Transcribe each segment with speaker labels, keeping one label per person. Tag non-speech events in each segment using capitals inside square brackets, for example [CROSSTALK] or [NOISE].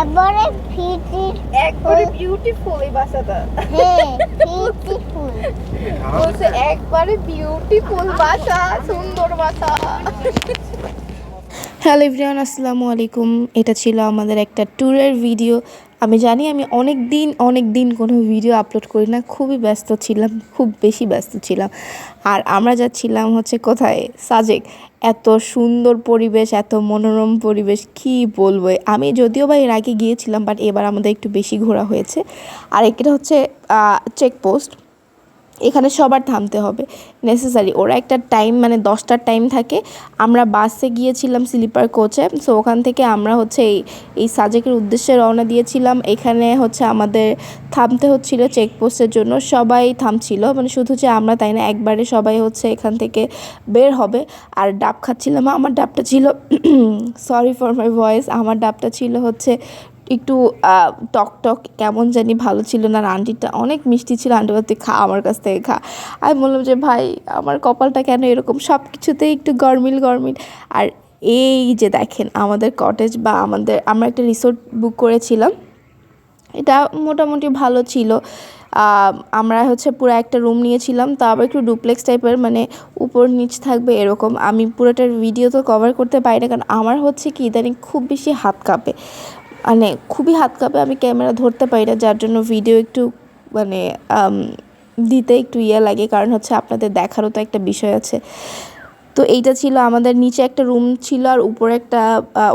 Speaker 1: এবারে ফিটি
Speaker 2: একবারে বিউটিফুল এই বাসাটা।
Speaker 1: হ্যাঁ
Speaker 2: বলছে একবারে বিউটিফুল বাসা সুন্দর বাসা।
Speaker 3: হ্যালো এভরিওয়ান আসসালামু আলাইকুম। এটা ছিল আমাদের একটা ট্যুরের ভিডিও আমি জানি আমি অনেক দিন অনেক দিন কোনো ভিডিও আপলোড করি না, খুবই ব্যস্ত ছিলাম, খুব বেশি ব্যস্ত ছিলাম। আর আমরা যাচ্ছিলাম হচ্ছে কোথায়? সাজেক। এত সুন্দর পরিবেশ, এত মনোরম পরিবেশ, কি বলব? আমি যদিও বা এর আগে গিয়েছিলাম বাট এবার আমাদের একটু বেশি ঘোরা হয়েছে। আর একটা হচ্ছে চেকপোস্ট এখানে সবার থামতে হবে নেসেসারি ওরা একটা টাইম মানে দশটার টাইম থাকে। আমরা বাসে গিয়েছিলাম স্লিপার কোচে সো ওখান থেকে আমরা হচ্ছে এই এই সাজেকের উদ্দেশ্যে রওনা দিয়েছিলাম। এখানে হচ্ছে আমাদের থামতে হচ্ছিল চেকপোস্টের জন্য, সবাই থামছিল। মানে শুধু যে আমরা তাই না, একবারে সবাই হচ্ছে এখান থেকে বের হবে। আর ডাব খাচ্ছিলাম, আমার ডাবটা ছিল সরি ফর মাই ভয়েস আমার ডাবটা ছিল হচ্ছে একটু টক টক, কেমন জানি ভালো ছিল না আন্টিটা অনেক মিষ্টি ছিল, আন্টি বলতে খা, আমার কাছ থেকে খা। আমি বললাম যে, ভাই, আমার কপালটা কেন এরকম? সব কিছুতেই একটু গরমিল গরমিল। আর এই যে দেখেন, আমাদের কটেজ বা আমাদের, আমরা একটা রিসোর্ট বুক করেছিলাম। এটা মোটামুটি ভালো ছিল। আমরা হচ্ছে পুরো একটা রুম নিয়েছিলাম, তা আবার একটু ডুপ্লেক্স টাইপের মানে উপর নিচ থাকবে এরকম। আমি পুরোটার ভিডিও তো কভার করতে পারি না, কারণ আমার হচ্ছে কি ইদানিং খুব বেশি হাত কাঁপে। মানে খুবই হাত কাঁপে, আমি ক্যামেরা ধরতে পারি না, যার জন্য ভিডিও একটু মানে দিতে একটু ইয়ে লাগে, কারণ হচ্ছে আপনাদের দেখারও তো একটা বিষয় আছে। তো এইটা ছিল আমাদের নিচে একটা রুম ছিল আর উপরে একটা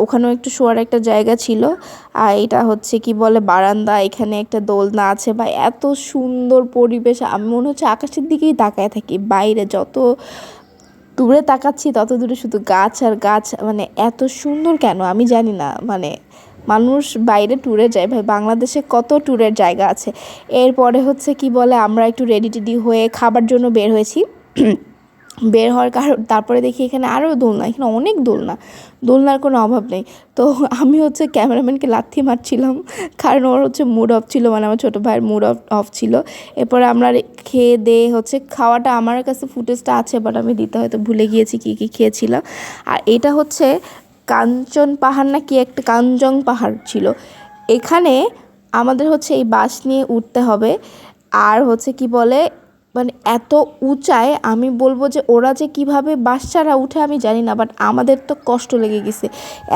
Speaker 3: ওখানেও একটু শোয়ার একটা জায়গা ছিল। আর এটা হচ্ছে কি বলে, বারান্দা, এখানে একটা দোলনা আছে। বা এত সুন্দর পরিবেশ, আমি মনে হচ্ছে আকাশের দিকেই তাকায় থাকি, বাইরে যত দূরে তাকাচ্ছি তত দূরে শুধু গাছ আর গাছ মানে এত সুন্দর কেন আমি জানি না মানে মানুষ বাইরে ট্যুরে যায়। ভাই, বাংলাদেশে কত ট্যুরের জায়গা আছে? এরপরে হচ্ছে কি বলে, আমরা একটু রেডি টেডি হয়ে খাবার জন্য বের হয়েছি। [CLEARS THROAT] বের হওয়ার কারণ, তারপরে দেখি এখানে আরও দোলনা, এখানে অনেক দোলনা। দোলনার কোনো অভাব নেই। তো [LAUGHS] আমি হচ্ছে ক্যামেরাম্যানকে লাথি মারছিলাম, কারণ ওর হচ্ছে মুড অফ ছিল মানে আমার ছোটো ভাইয়ের মুড অফ অফ ছিল। এরপরে আমরা খেয়ে দেয়ে হচ্ছে, খাওয়াটা আমার কাছে ফুটেজটা আছে বাট আমি দিতে হয়তো ভুলে গিয়েছি কী কী খেয়েছিলাম। আর এটা হচ্ছে কাঞ্চন পাহাড় না কি একটা কাঞ্জং পাহাড় ছিল। এখানে আমাদের হচ্ছে এই বাস নিয়ে উঠতে হবে। আর হচ্ছে কি বলে মানে এত উঁচায়, আমি বলব যে ওরা যে কীভাবে বাস ছাড়া উঠে আমি জানি না বাট আমাদের তো কষ্ট লেগে গেছে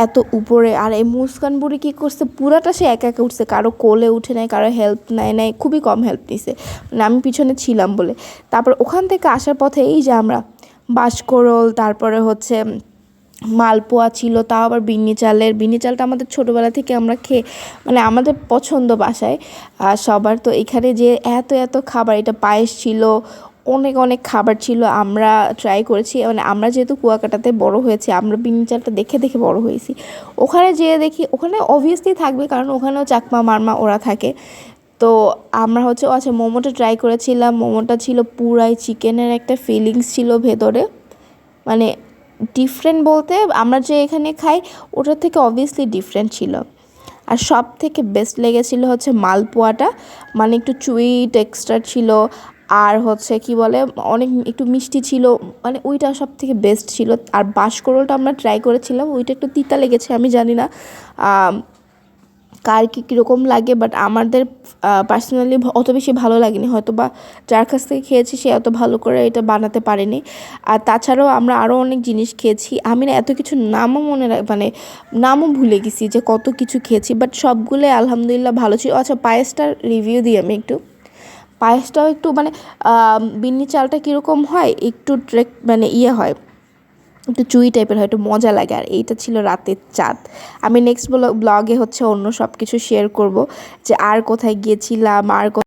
Speaker 3: এত উপরে। আর এই মুস্কান বুড়ি কী করছে, পুরাটা সে একা একা উঠছে, কারও কোলে উঠে নেয় কারও হেল্প নেয় নেয় খুবই কম হেল্প নিছে। মানে আমি পিছনে ছিলাম বলে। তারপর ওখান থেকে আসার পথে এই যে আমরা বাসকরল তারপরে হচ্ছে মালপোয়া ছিল, তাও আবার বিন্নি চালের। বিন্নি চালটা আমাদের ছোটোবেলা থেকে আমরা খেয়ে মানে আমাদের পছন্দ বাসায়। আর সবার তো এখানে যে এত এত খাবার, এটা পায়েস ছিল, অনেক অনেক খাবার ছিল, আমরা ট্রাই করেছি। মানে আমরা যেহেতু কুয়াকাটাতে বড় হয়েছি, আমরা বিন্নি চালটা দেখে দেখে বড় হয়েছি। ওখানে যেয়ে দেখি, ওখানে অবভিয়াসলি থাকবে, কারণ ওখানেও চাকমা, মারমা ওরা থাকে। তো আমরা হচ্ছে, ও আচ্ছা মোমোটা ট্রাই করেছিলাম। মোমোটা ছিল পুরাই চিকেনের একটা ফিলিংস ছিল ভেতরে। মানে ডিফারেন্ট বলতে আমরা যে এখানে খাই, ওটার থেকে অবভিয়াসলি ডিফারেন্ট ছিল। আর সব থেকে বেস্ট লেগেছিল হচ্ছে মালপোয়াটা মানে একটু চুই টেক্সচার ছিল, আর হচ্ছে কি বলে, অনেক একটু মিষ্টি ছিল মানে ওইটা সব থেকে বেস্ট ছিল। আর বাঁশকরোলটা আমরা ট্রাই করেছিলাম, ওইটা একটু তিতা লেগেছে, আমি জানি না। কার কী কীরকম লাগে বাট আমাদের পার্সোনালি অত বেশি ভালো লাগেনি। হয়তো বা যার কাছ থেকে খেয়েছি, সে অত ভালো করে এটা বানাতে পারেনি। আর তাছাড়াও আমরা আরও অনেক জিনিস খেয়েছি। আমি না এত কিছু নামও মনে মানে নামও ভুলে গেছি যে কত কিছু খেয়েছি বাট সবগুলোই আলহামদুলিল্লাহ ভালো ছিল। আচ্ছা পায়েসটার রিভিউ দিই আমি একটু। পায়েসটাও একটু মানে বিন্নি চালটা কীরকম হয়, একটু ট্রেক মানে ইয়ে হয়। একটু চুই টাইপের হয়, একটু মজা লাগে। আর এইটা ছিল রাতের চাঁদ। আমি নেক্সট ব্লগে হচ্ছে অন্য সব কিছু শেয়ার করব যে আর কোথায় গিয়েছিলাম, আর